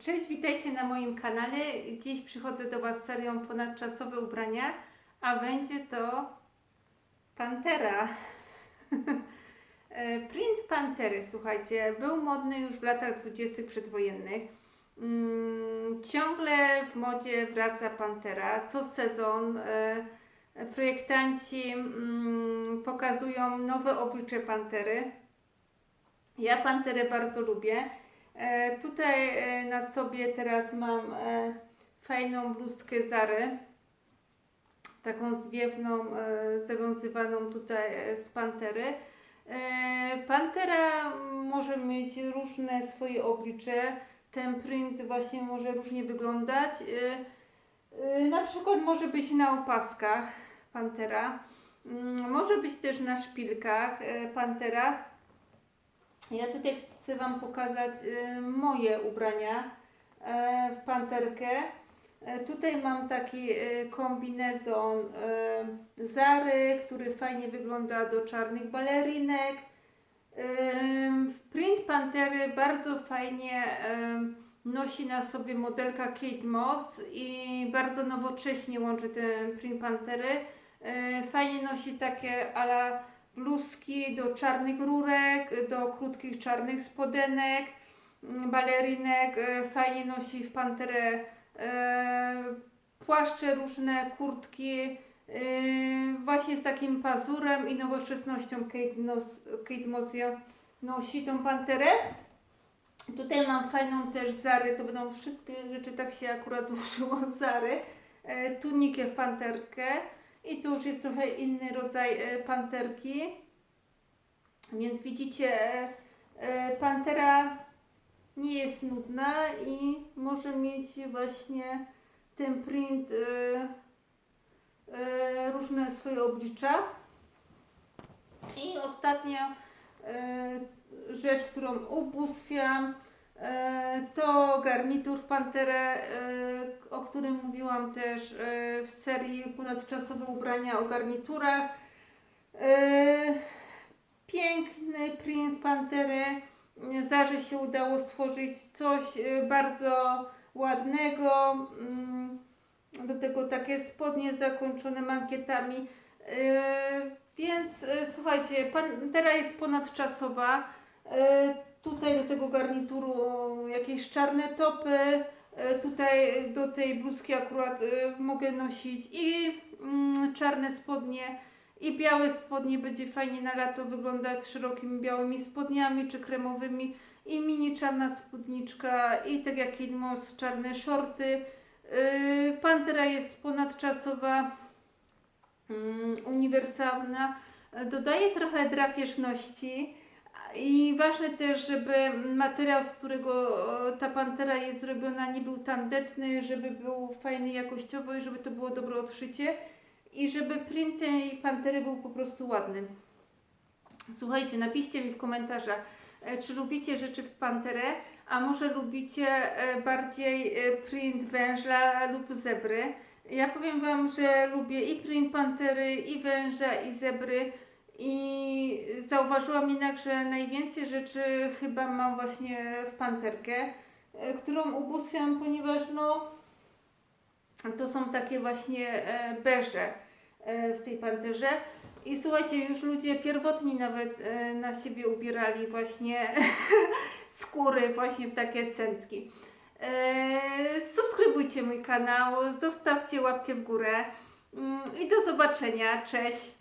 Cześć, witajcie na moim kanale. Dziś przychodzę do Was z serią ponadczasowe ubrania, a będzie to Pantera. E, Print Pantery, słuchajcie, był modny już w latach 20. przedwojennych. Mm, Ciągle w modzie wraca Pantera. Co sezon e, projektanci mm, pokazują nowe oblicze Pantery. Ja Panterę bardzo lubię. E, tutaj e, na sobie teraz mam e, fajną bluzkę Zary. Taką zwiewną, e, zawiązywaną tutaj e, z pantery. E, pantera może mieć różne swoje oblicze. Ten print właśnie może różnie wyglądać. E, e, na przykład może być na opaskach pantera. Mm, Może być też na szpilkach e, pantera. Ja tutaj chcę Wam pokazać y, moje ubrania e, w panterkę. E, tutaj mam taki e, kombinezon Zary, który fajnie wygląda do czarnych balerinek. Print Pantery bardzo fajnie nosi na sobie modelka Kate Moss i bardzo nowocześnie łączy ten Print Pantery. Fajnie nosi takie ala bluzki do czarnych rurek, do krótkich czarnych spodenek, mm, balerinek. E, Fajnie nosi w panterę e, płaszcze różne, kurtki. e, Właśnie z takim pazurem i nowoczesnością Kate, Nos, Kate nosi tą panterę. Tutaj mam fajną też Zary, to będą wszystkie rzeczy, tak się akurat złożyło Zary. Tunikę w panterkę. I tu już jest trochę inny rodzaj e, panterki. Więc widzicie, e, e, pantera nie jest nudna i może mieć właśnie ten print różne swoje oblicza. I ostatnia rzecz, którą ubóstwiam, to garnitur w panterę, e, o którym mówiłam też e, w serii ponadczasowe ubrania o garniturach. E, Piękny print pantery. Zarze się udało stworzyć coś e, bardzo ładnego. Mm, Do tego takie spodnie zakończone mankietami. E, Więc e, słuchajcie, pantera jest ponadczasowa. E, Tutaj do tego garnituru jakieś czarne topy. E, Tutaj do tej bluzki akurat e, mogę nosić i mm, czarne spodnie i białe spodnie będzie fajnie na lato wyglądać z szerokimi białymi spodniami czy kremowymi i mini czarna spódniczka i tak jak Moss czarne shorty. Yy, Pantera jest ponadczasowa, mm, uniwersalna, dodaje trochę drapieżności i ważne też, żeby materiał, z którego ta pantera jest zrobiona nie był tandetny, żeby był fajny jakościowo i żeby to było dobre odszycie i żeby print tej pantery był po prostu ładny. Słuchajcie, napiszcie mi w komentarzach, e, czy lubicie rzeczy w panterę, a może lubicie e, bardziej e, print węża lub zebry. Ja powiem Wam, że lubię i print pantery, i węża, i zebry. I zauważyłam jednak, że najwięcej rzeczy chyba mam właśnie w panterkę, e, którą ubóstwiam, ponieważ no, to są takie właśnie e, beże e, w tej panterze. I słuchajcie, już ludzie pierwotni nawet na siebie ubierali właśnie skóry właśnie w takie centki. Subskrybujcie mój kanał, zostawcie łapkę w górę Mm, i do zobaczenia. Cześć!